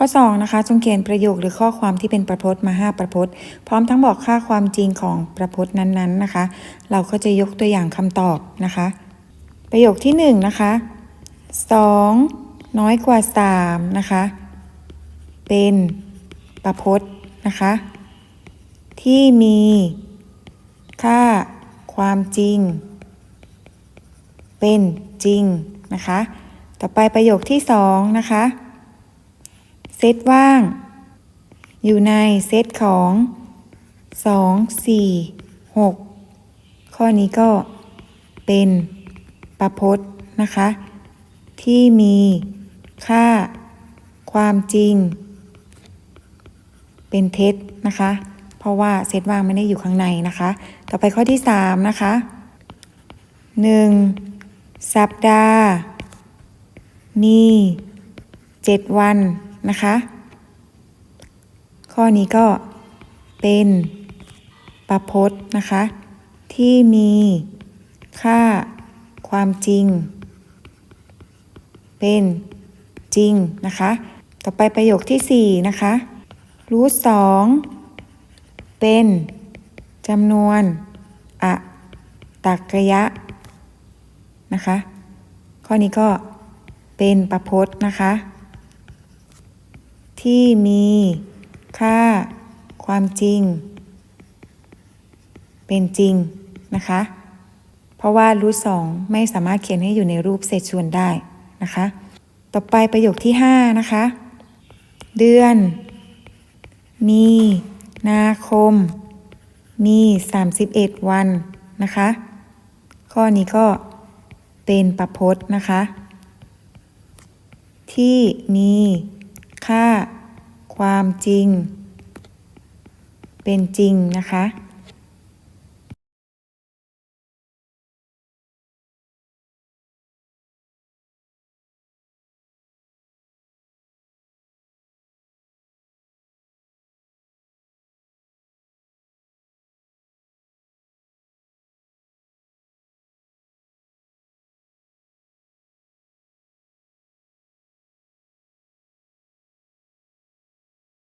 ข้อ2นะคะจงเขียนประโยคหรือข้อความที่เป็นประพจน์มา 5 ประพจน์ พร้อมทั้งบอกค่าความจริงของประพจน์นั้นๆนะคะ เราก็จะยกตัวอย่างคำตอบนะคะ ประโยคที่1นะคะ2 น้อยกว่า3นะคะเป็นประพจน์นะคะที่มีค่าความจริง เป็นจริงนะคะ ต่อไปประโยคที่2นะคะ เซตว่าง อยู่ในเซตของ 2 4 6 ข้อนี้ก็เป็นประพจน์นะคะ ที่มีค่าความจริง เป็นเท็จนะคะ เพราะว่าเซตว่างไม่ได้อยู่ข้างในนะคะ ต่อไปข้อที่ 3 นะคะ 1. สัปดาห์ มี 7 วัน นะคะ ข้อนี้ก็เป็นประพจน์นะคะ ที่มีค่าความจริง เป็นจริงนะคะ ต่อไปประโยคที่ 4 นะคะ รูทสองเป็นจำนวนอะตักกยะนะคะ ข้อนี้ก็เป็นประพจน์นะคะ ที่มีค่าความจริง เป็นจริงนะคะ เพราะว่ารูทสองไม่สามารถเขียนให้อยู่ในรูปเศษส่วนได้นะคะ ต่อไปประโยคที่ 5 นะคะ เดือน มีนาคม มี 31 วันนะคะ ข้อนี้ก็เป็นประพจน์นะคะ ที่มี ค่า ความจริง เป็นจริงนะคะ